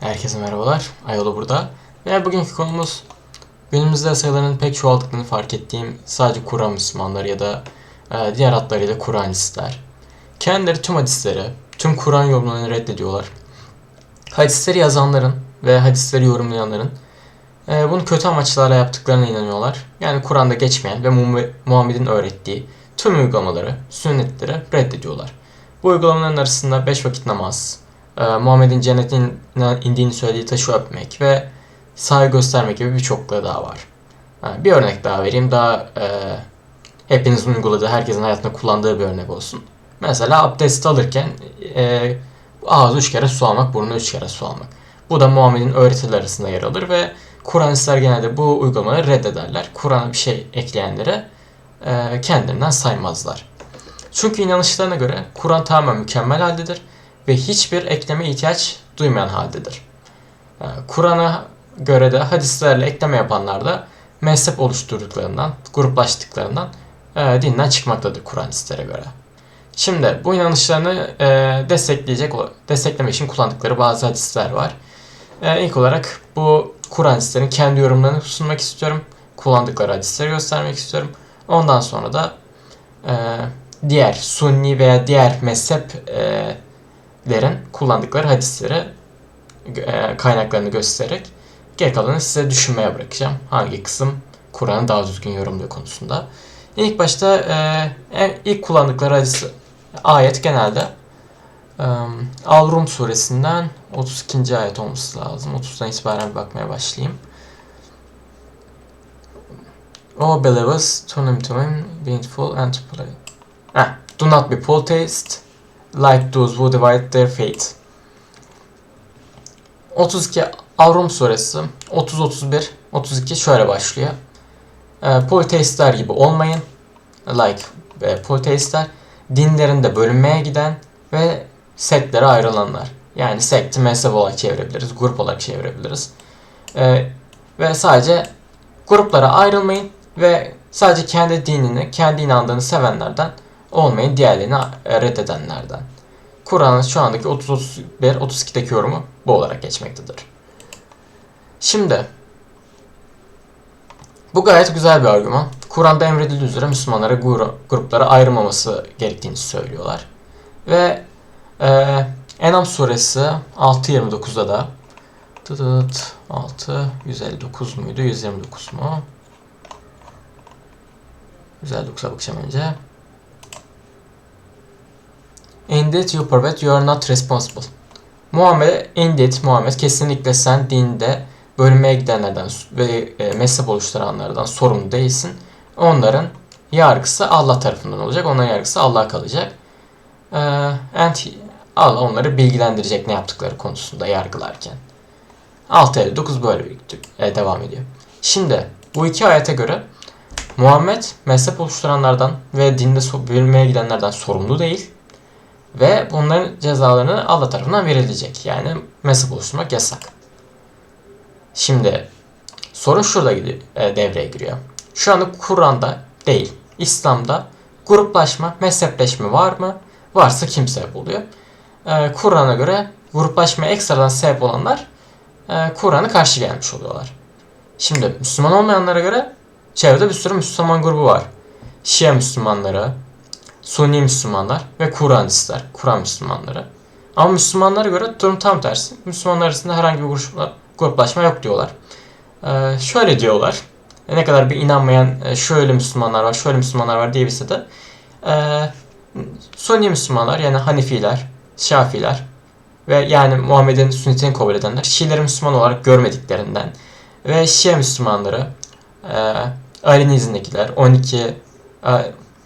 Herkese merhabalar. Ayolu burada. Ve bugünkü konumuz günümüzde sayılarının pek çoğaldıklarını fark ettiğim sadece Kur'an Müslümanları ya da e, diğer adlarıyla Kur'anistler. Kendileri tüm hadisleri, tüm Kur'an yorumlarını reddediyorlar. Hadisleri yazanların ve hadisleri yorumlayanların e, bunu kötü amaçlarla yaptıklarına inanıyorlar. Yani Kur'an'da geçmeyen ve Mu- Muhammed'in öğrettiği tüm uygulamaları, sünnetleri reddediyorlar. Bu uygulamaların arasında 5 vakit namaz, e, Muhammed'in cennetinden indiğini söylediği taşı öpmek ve saygı göstermek gibi birçokları daha var. Ha, bir örnek daha vereyim. Daha e, hepinizin uyguladığı, herkesin hayatında kullandığı bir örnek olsun. Mesela abdest alırken e, ağzı üç kere su almak, burnu üç kere su almak. Bu da Muhammed'in öğretileri arasında yer alır ve Kur'anistler genelde bu uygulamaları reddederler. Kur'an'a bir şey ekleyenlere e, kendilerinden saymazlar. Çünkü inanışlarına göre Kur'an tamamen mükemmel haldedir ve hiçbir ekleme ihtiyaç duymayan haldedir. Ee, Kur'an'a göre de hadislerle ekleme yapanlar da mezhep oluşturduklarından, gruplaştıklarından e, dinden çıkmaktadır Kur'anistlere göre. Şimdi bu inanışlarını e, destekleyecek, desteklemek için kullandıkları bazı hadisler var. E, ilk olarak bu Kur'anistlerin kendi yorumlarını sunmak istiyorum. Kullandıkları hadisleri göstermek istiyorum. Ondan sonra da e, diğer Sunni veya diğer mezheplerin kullandıkları hadisleri e, kaynaklarını göstererek geri kalanı size düşünmeye bırakacağım. Hangi kısım Kur'an'ı daha düzgün yorumluyor konusunda. İlk başta e, ilk kullandıkları hadis ayet genelde e, Al-Rum suresinden 32. ayet olması lazım. 30'dan itibaren bir bakmaya başlayayım. O believers turn him to him, full and play. Heh, do not be polytheist like those who divide their faith. 32 Avrum suresi 30 31 32 şöyle başlıyor. E, politeistler gibi olmayın. Like e, politeistler dinlerinde bölünmeye giden ve sektlere ayrılanlar. Yani sekti mezhep olarak çevirebiliriz, grup olarak çevirebiliriz. E, ve sadece gruplara ayrılmayın ve sadece kendi dinini, kendi inandığını sevenlerden olmayın, diğerlerini reddedenlerden. Kur'an'ın şu andaki 30-31-32'deki yorumu bu olarak geçmektedir. Şimdi bu gayet güzel bir argüman. Kur'an'da emredildiği üzere Müslümanlara gru- gruplara ayrılmaması gerektiğini söylüyorlar. Ve e, Enam suresi 6.29'da da tıtıt 6 159 muydu 129 mu? 159'a bakacağım önce. Indeed you pervert you are not responsible. Muhammed, indeed Muhammed kesinlikle sen dinde bölünmeye gidenlerden ve e, mezhep oluşturanlardan sorumlu değilsin. Onların yargısı Allah tarafından olacak. Onların yargısı Allah'a kalacak. Ee, and Allah onları bilgilendirecek ne yaptıkları konusunda yargılarken. 6.59 böyle bir e, devam ediyor. Şimdi bu iki ayete göre Muhammed mezhep oluşturanlardan ve dinde bölünmeye gidenlerden sorumlu değil. Ve bunların cezalarını Allah tarafından verilecek. Yani mezhep oluşturmak yasak. Şimdi sorun şurada e, devreye giriyor. Şu anda Kur'an'da değil, İslam'da gruplaşma, mezhepleşme var mı? Varsa kim sebep oluyor? E, Kur'an'a göre gruplaşmaya ekstradan sebep olanlar e, Kur'an'a karşı gelmiş oluyorlar. Şimdi Müslüman olmayanlara göre çevrede bir sürü Müslüman grubu var. Şia Müslümanları, Sunni Müslümanlar ve Kur'anistler, Kur'an Müslümanları. Ama Müslümanlara göre durum tam tersi. Müslümanlar arasında herhangi bir grupla- gruplaşma yok diyorlar. Ee, şöyle diyorlar. Ne kadar bir inanmayan e, şöyle Müslümanlar var, şöyle Müslümanlar var diyebilse de e, Sunni Müslümanlar yani Hanifiler, Şafiler ve yani Muhammed'in sünnetini kabul edenler Şiileri Müslüman olarak görmediklerinden ve Şia Müslümanları e, Ali'nin izindekiler 12 e,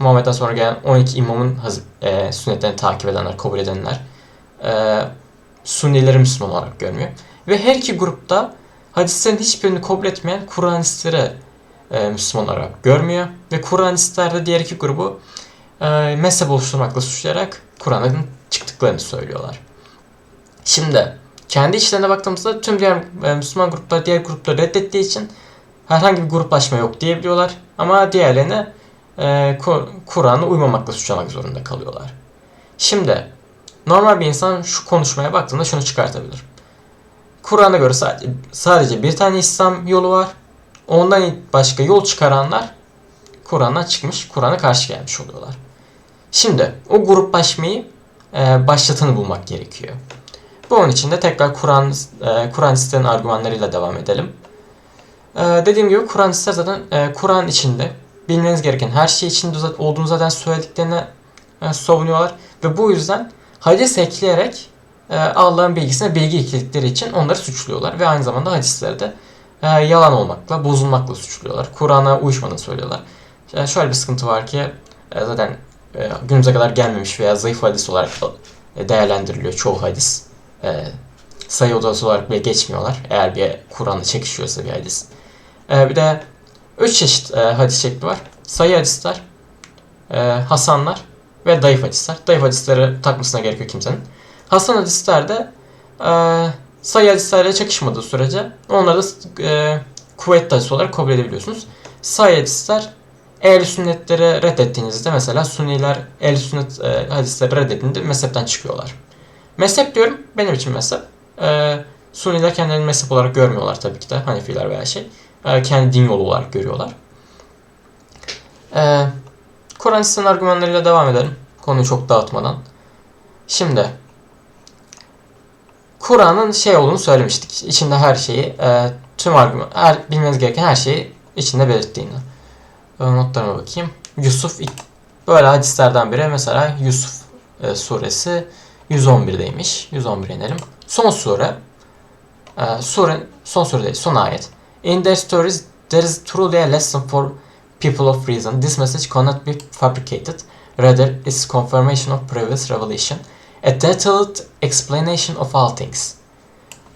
Muhammed'den sonra gelen 12 imamın e, sünnetlerini takip edenler, kabul edenler e, Sunnileri Müslüman olarak görmüyor. Ve her iki grupta hadislerin hiçbirini kabul etmeyen Kur'anistleri e, Müslüman olarak görmüyor. Ve Kur'anistler de diğer iki grubu e, mezhep oluşturmakla suçlayarak Kur'an'ın çıktıklarını söylüyorlar. Şimdi kendi içlerine baktığımızda tüm diğer e, Müslüman gruplar diğer grupları reddettiği için herhangi bir gruplaşma yok diyebiliyorlar. Ama diğerlerine e, Kur- Kur'an'a uymamakla suçlamak zorunda kalıyorlar. Şimdi normal bir insan şu konuşmaya baktığında şunu çıkartabilir. Kur- Kur'an'a göre sadece, sadece bir tane İslam yolu var. Ondan başka yol çıkaranlar Kur'an'dan çıkmış, Kur'an'a karşı gelmiş oluyorlar. Şimdi o gruplaşmayı e, başlatanı bulmak gerekiyor. Bunun için de tekrar Kur'an e, Kur'anistlerin argümanlarıyla devam edelim. E, dediğim gibi Kur'anistler zaten e, Kur'an içinde bilmeniz gereken her şey içinde olduğunu zaten söylediklerini e, savunuyorlar ve bu yüzden hadis ekleyerek e, Allah'ın bilgisine bilgi ekledikleri için onları suçluyorlar ve aynı zamanda hadisleri de e, yalan olmakla, bozulmakla suçluyorlar. Kur'an'a uyuşmadığını söylüyorlar. E, şöyle bir sıkıntı var ki e, zaten e, günümüze kadar gelmemiş veya zayıf hadis olarak e, değerlendiriliyor çoğu hadis. E, sayı odası olarak bile geçmiyorlar eğer bir Kur'an'la çekişiyorsa bir hadis. E, bir de üç çeşit e, hadis şekli var. Sayı hadisler, e, hasanlar ve dayıf hadisler. Dayıf hadisleri takmasına gerek yok kimsenin. Hasan hadisler de e, sayı hadislerle çakışmadığı sürece onları da e, kuvvetli hadis olarak kabul edebiliyorsunuz. Sayı hadisler ehl sünnetleri reddettiğinizde mesela Sünniler ehl sünnet e, hadisleri reddettiğinde mezhepten çıkıyorlar. Mezhep diyorum benim için mezhep. E, Sünniler kendilerini mezhep olarak görmüyorlar tabii ki de Hanefiler veya şey. E, kendi din yolu olarak görüyorlar. E, Kur'an argümanlarıyla devam edelim. Konuyu çok dağıtmadan. Şimdi Kur'an'ın şey olduğunu söylemiştik. İçinde her şeyi, e, tüm argüman, her, bilmeniz gereken her şeyi içinde belirttiğini. E, notlarıma bakayım. Yusuf böyle hadislerden biri mesela Yusuf e, suresi 111'deymiş. 111'e inelim. Son sure. E, sure son sure değil, son ayet. In their stories there is truly a lesson for people of reason. This message cannot be fabricated. Rather, it's confirmation of previous revelation. A detailed explanation of all things.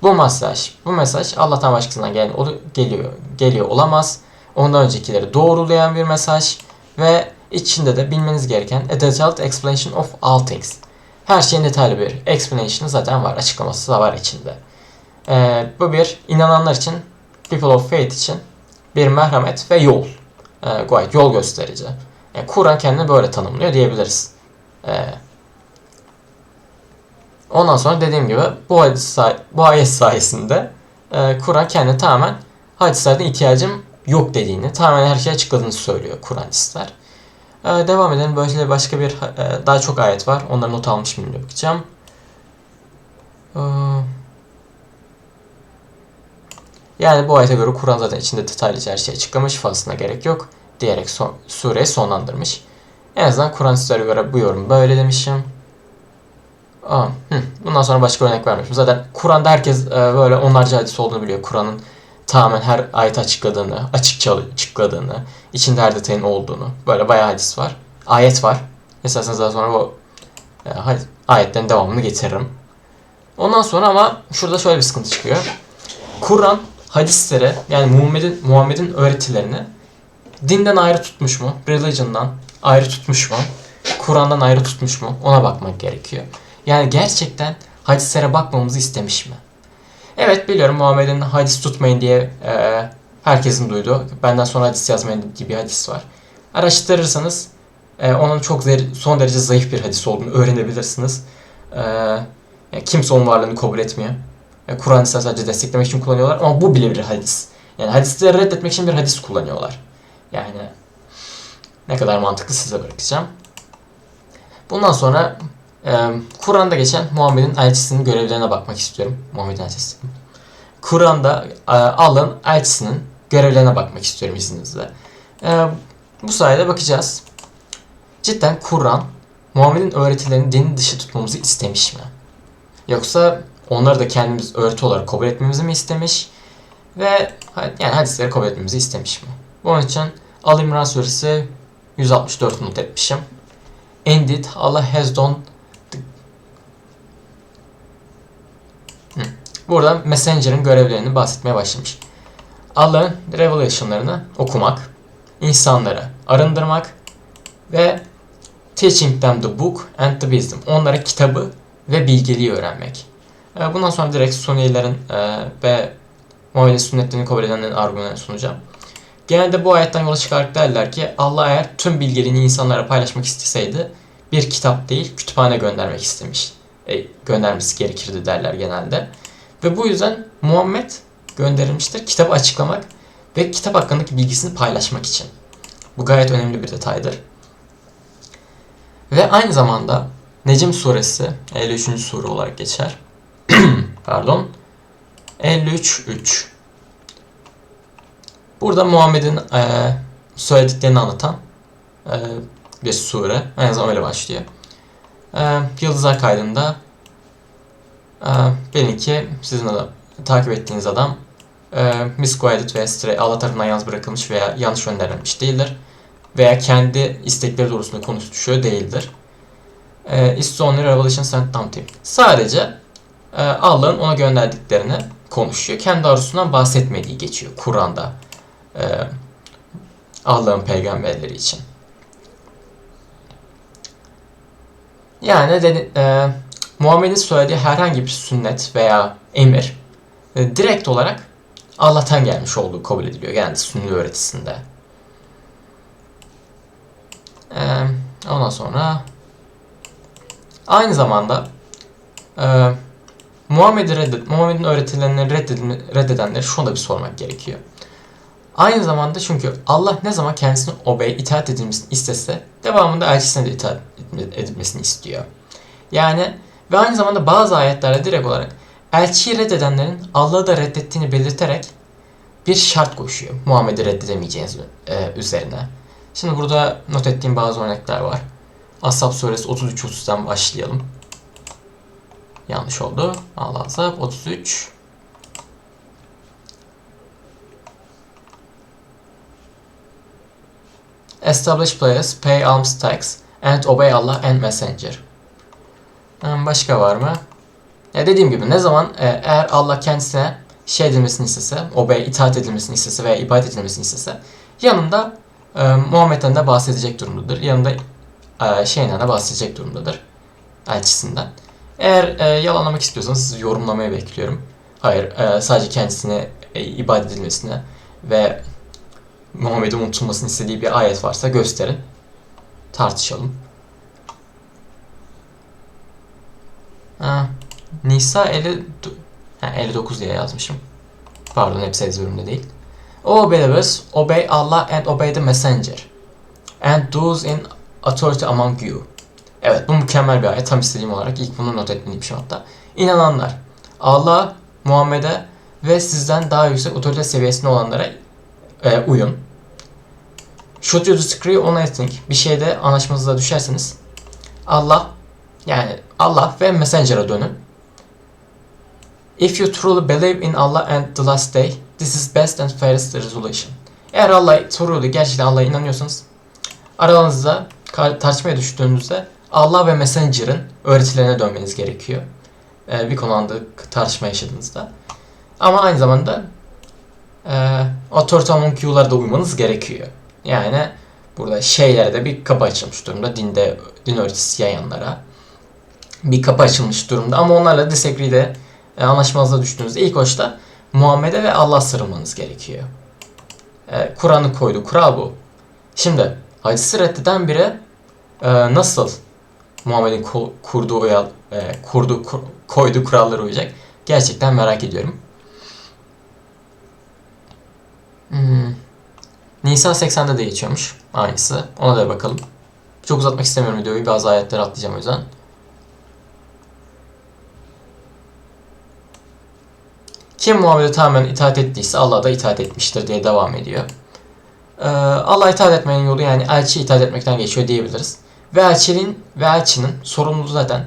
Bu mesaj, bu mesaj Allah'tan başkasından gel, geliyor, geliyor olamaz. Ondan öncekileri doğrulayan bir mesaj ve içinde de bilmeniz gereken a detailed explanation of all things. Her şeyin detaylı bir explanation'ı zaten var, açıklaması da var içinde. Ee, bu bir inananlar için, people of faith için bir merhamet ve yol. Ee, gayet yol gösterici. Yani Kur'an kendini böyle tanımlıyor diyebiliriz. Ee, ondan sonra dediğim gibi bu, hadis, bu ayet sayesinde e, Kur'an kendini tamamen hadislerden ihtiyacım yok dediğini, tamamen her şeyi açıkladığını söylüyor Kur'anistler. Ee, devam edelim. Böyle başka bir e, daha çok ayet var. Onları not almış mıyım diye bakacağım. Ee, yani bu ayete göre Kur'an zaten içinde detaylıca her şeyi açıklamış. Fazlasına gerek yok. Diyerek son, sureyi sonlandırmış. En azından Kur'an sizlere göre bu yorum böyle demişim. Aa, hı. Bundan sonra başka örnek vermişim. Zaten Kur'an'da herkes e, böyle onlarca hadis olduğunu biliyor. Kur'an'ın tamamen her ayet açıkladığını, açıkça açıkladığını, içinde her detayın olduğunu. Böyle bayağı hadis var. Ayet var. İsterseniz daha sonra bu e, ayetlerin devamını getiririm. Ondan sonra ama şurada şöyle bir sıkıntı çıkıyor. Kur'an hadisleri yani Muhammed'in Muhammed'in öğretilerini dinden ayrı tutmuş mu? Religion'dan ayrı tutmuş mu? Kur'an'dan ayrı tutmuş mu? Ona bakmak gerekiyor. Yani gerçekten hadislere bakmamızı istemiş mi? Evet biliyorum Muhammed'in hadis tutmayın diye e, herkesin duyduğu, benden sonra hadis yazmayın gibi bir hadis var. Araştırırsanız e, onun çok son derece zayıf bir hadis olduğunu öğrenebilirsiniz. E, kimse onun varlığını kabul etmiyor. Kur'an'ı sadece desteklemek için kullanıyorlar ama bu bile bir hadis. Yani hadisleri reddetmek için bir hadis kullanıyorlar. Yani ne kadar mantıklı size bırakacağım. Bundan sonra e, Kur'an'da geçen Muhammed'in elçisinin görevlerine bakmak istiyorum. Muhammed'in elçisi. Kur'an'da e, Allah'ın elçisinin görevlerine bakmak istiyorum izninizle. E, bu sayede bakacağız. Cidden Kur'an Muhammed'in öğretilerini dinin dışı tutmamızı istemiş mi? Yoksa onları da kendimiz öğreti olarak kabul etmemizi mi istemiş? Ve yani hadisleri kabul etmemizi istemiş mi? Bunun için Al İmran suresi 164 not etmişim. Indeed Allah has done Burada Messenger'ın görevlerini bahsetmeye başlamış. Allah'ın revelation'larını okumak, insanları arındırmak ve teaching them the book and the wisdom. Onlara kitabı ve bilgeliği öğrenmek. E, bundan sonra direkt Sunnilerin e, ve Muhammed'in sünnetlerini kabul edenlerin argümanını sunacağım. Genelde bu ayetten yola çıkarak derler ki Allah eğer tüm bilgeliğini insanlara paylaşmak isteseydi bir kitap değil kütüphane göndermek istemiş. E, göndermesi gerekirdi derler genelde. Ve bu yüzden Muhammed gönderilmiştir kitabı açıklamak ve kitap hakkındaki bilgisini paylaşmak için. Bu gayet önemli bir detaydır. Ve aynı zamanda Necim suresi 53. sure olarak geçer. Pardon. 53.3 Burada Muhammed'in e, söylediklerini anlatan e, bir sure. Aynı zamanda öyle başlıyor. E, Yıldızlar kaydında e, bilin ki sizin adam, takip ettiğiniz adam e, misguided ve stray, Allah tarafından yalnız bırakılmış veya yanlış gönderilmiş değildir. Veya kendi istekleri doğrusunda konuşuyor değildir. E, It's only revelation sent down. Sadece Allah'ın ona gönderdiklerini konuşuyor. Kendi arzusundan bahsetmediği geçiyor Kur'an'da. E, Allah'ın peygamberleri için. Yani dedi, e, Muhammed'in söylediği herhangi bir sünnet veya emir e, direkt olarak Allah'tan gelmiş olduğu kabul ediliyor. Yani sünni öğretisinde. E, ondan sonra aynı zamanda e, Muhammed'i reddet, Muhammed'in öğretilerini reddedin, reddedenleri şunu da bir sormak gerekiyor. Aynı zamanda çünkü Allah ne zaman kendisine obey, itaat edilmesini istese devamında elçisine de itaat edilmesini istiyor. Yani ve aynı zamanda bazı ayetlerde direkt olarak elçiyi reddedenlerin Allah'ı da reddettiğini belirterek bir şart koşuyor Muhammed'i reddedemeyeceğiniz e, üzerine. Şimdi burada not ettiğim bazı örnekler var. Ashab suresi 33-30'dan başlayalım. Yanlış oldu. Allah Ashab 33 Establish players, pay alms tax and obey Allah and messenger. Başka var mı? Ya dediğim gibi ne zaman e, eğer Allah kendisine şey edilmesini istese, obey, itaat edilmesini istese veya ibadet edilmesini istese yanında e, Muhammed'den de bahsedecek durumdadır. Yanında e, şeyinden de bahsedecek durumdadır. Elçisinden. Eğer e, yalanlamak istiyorsanız sizi yorumlamayı bekliyorum. Hayır, e, sadece kendisine e, ibadet edilmesini ve Muhammed'in unutulmasını istediği bir ayet varsa gösterin. Tartışalım. Ha, Nisa 50, ha, 59 diye yazmışım. Pardon hepsi ezberimde değil. O believers obey Allah and obey the messenger. And those in authority among you. Evet bu mükemmel bir ayet. Tam istediğim olarak ilk bunu not etmeliymişim hatta. İnananlar Allah, Muhammed'e ve sizden daha yüksek otorite seviyesinde olanlara e, uyun. Should you disagree on anything, bir şeyde anlaşmazlığa düşerseniz Allah yani Allah ve Messenger'a dönün. If you truly believe in Allah and the last day, this is best and fairest resolution. Eğer Allah truly gerçekten Allah'a inanıyorsanız aranızda tartışmaya düştüğünüzde Allah ve Messenger'ın öğretilerine dönmeniz gerekiyor. Ee, bir konu anda tartışma yaşadığınızda. Ama aynı zamanda e, authority among you'lara da uymanız gerekiyor. Yani burada şeylere de bir kapı açılmış durumda dinde din öğretisi yayanlara bir kapı açılmış durumda ama onlarla disagree'de e, anlaşmazlığa düştüğünüzde ilk başta Muhammed'e ve Allah sarılmanız gerekiyor. E, Kur'an'ı koydu. Kural bu. Şimdi hadisi reddeden biri e, nasıl Muhammed'in kurduğu, uyal, e, kurduğu, kur, koyduğu kurallara uyacak? Gerçekten merak ediyorum. Hmm. Nisa 80'de de geçiyormuş. Aynısı. Ona da bakalım. Çok uzatmak istemiyorum videoyu. Bazı ayetleri atlayacağım o yüzden. Kim Muhammed'e tamamen itaat ettiyse Allah da itaat etmiştir diye devam ediyor. Ee, Allah itaat etmenin yolu yani elçi itaat etmekten geçiyor diyebiliriz. Ve elçinin ve elçinin sorumluluğu zaten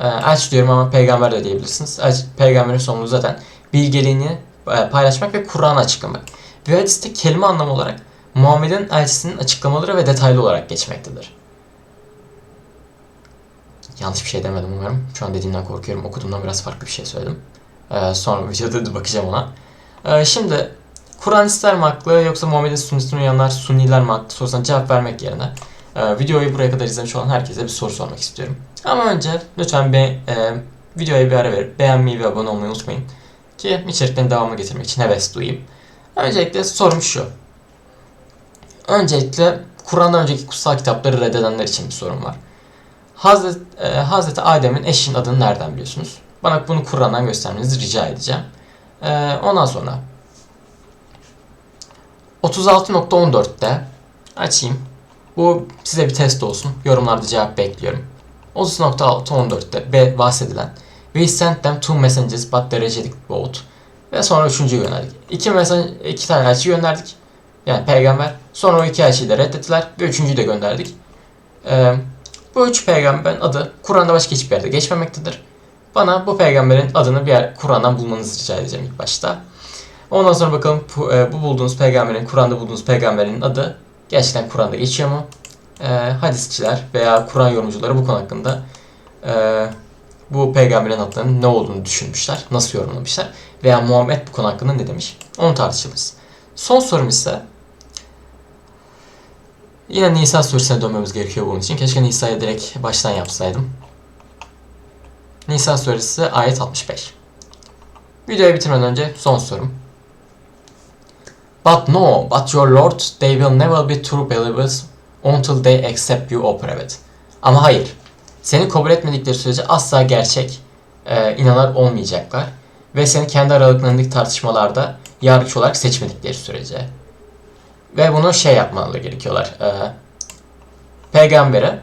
e, elçi diyorum ama peygamber de diyebilirsiniz. Elçi, peygamberin sorumluluğu zaten bilgeliğini e, paylaşmak ve Kur'an'ı açıklamak. Ve hadiste kelime anlamı olarak Muhammed'in elçisinin açıklamaları ve detaylı olarak geçmektedir. Yanlış bir şey demedim umarım. Şu an dediğimden korkuyorum. Okuduğumdan biraz farklı bir şey söyledim. Ee, sonra videoda da bakacağım ona. Ee, şimdi Kur'anistler mi haklı yoksa Muhammed'in sünnisine uyanlar Sunniler mi haklı sorusuna cevap vermek yerine e, videoyu buraya kadar izlemiş olan herkese bir soru sormak istiyorum. Ama önce lütfen be, e, videoya bir ara verip beğenmeyi ve abone olmayı unutmayın. Ki içeriklerin devamını getirmek için heves duyayım. Öncelikle sorum şu. Öncelikle Kur'an'dan önceki kutsal kitapları reddedenler için bir sorum var. Hazreti, e, Hazreti Adem'in eşinin adını nereden biliyorsunuz? Bana bunu Kur'an'dan göstermenizi rica edeceğim. Ee, ondan sonra 36.14'te açayım. Bu size bir test olsun. Yorumlarda cevap bekliyorum. 30.14'te B bahsedilen We sent them two messengers but they rejected both. Ve sonra üçüncüyü gönderdik. İki, mesaj, iki tane elçi gönderdik. Yani peygamber. Sonra o iki elçiyi de reddettiler ve üçüncüyü de gönderdik. Ee, bu üç peygamberin adı Kur'an'da başka hiçbir yerde geçmemektedir. Bana bu peygamberin adını bir yer Kur'an'dan bulmanızı rica edeceğim ilk başta. Ondan sonra bakalım bu, e, bu bulduğunuz peygamberin, Kur'an'da bulduğunuz peygamberin adı gerçekten Kur'an'da geçiyor mu? E, hadisçiler veya Kur'an yorumcuları bu konu hakkında e, bu peygamberin adlarının ne olduğunu düşünmüşler, nasıl yorumlamışlar veya Muhammed bu konu hakkında ne demiş? Onu tartışırız. Son sorum ise yine Nisa suresine dönmemiz gerekiyor bunun için. Keşke Nisa'yı direkt baştan yapsaydım. Nisa suresi ayet 65. Videoyu bitirmeden önce son sorum. But no, but your Lord, they will never be true believers until they accept you o evet. Ama hayır. Seni kabul etmedikleri sürece asla gerçek e, inanlar olmayacaklar. Ve seni kendi aralıklarındaki tartışmalarda yargıç olarak seçmedikleri sürece. Ve bunu şey yapmaları gerekiyorlar. E, peygambere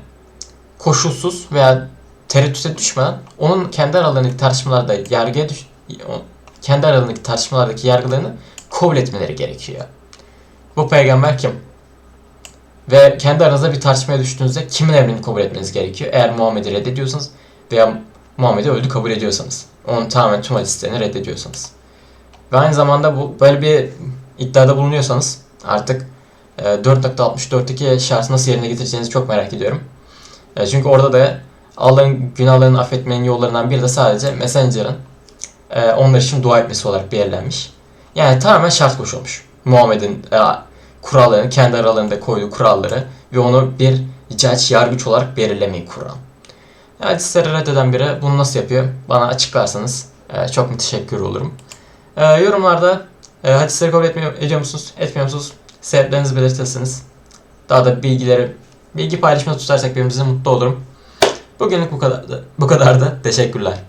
koşulsuz veya tereddüte düşmeden onun kendi aralarındaki tartışmalarda yargıya düş kendi aralarındaki tartışmalardaki yargılarını kabul etmeleri gerekiyor. Bu peygamber kim? Ve kendi aranızda bir tartışmaya düştüğünüzde kimin emrini kabul etmeniz gerekiyor? Eğer Muhammed'i reddediyorsanız veya Muhammed'i öldü kabul ediyorsanız. Onun tamamen tüm hadislerini reddediyorsanız. Ve aynı zamanda bu böyle bir iddiada bulunuyorsanız artık e, 4.64'teki şartı nasıl yerine getireceğinizi çok merak ediyorum. E, çünkü orada da Allah'ın günahlarını affetmenin yollarından biri de sadece Messenger'ın e, onlar için dua etmesi olarak belirlenmiş. Yani tamamen şart koşulmuş. Muhammed'in e, kurallarını, kendi aralarında koyduğu kuralları ve onu bir judge, yargıç olarak belirlemeyi kuran. Hadisleri reddeden biri bunu nasıl yapıyor? Bana açıklarsanız e, çok müteşekkir olurum. E, yorumlarda e, hadisleri kabul etmiyor, ediyor musunuz, etmiyor musunuz? Sebeplerinizi belirtirseniz daha da bilgileri, bilgi paylaşımı tutarsak birbirimize mutlu olurum. Bugünlük bu kadar Bu kadardı. Teşekkürler.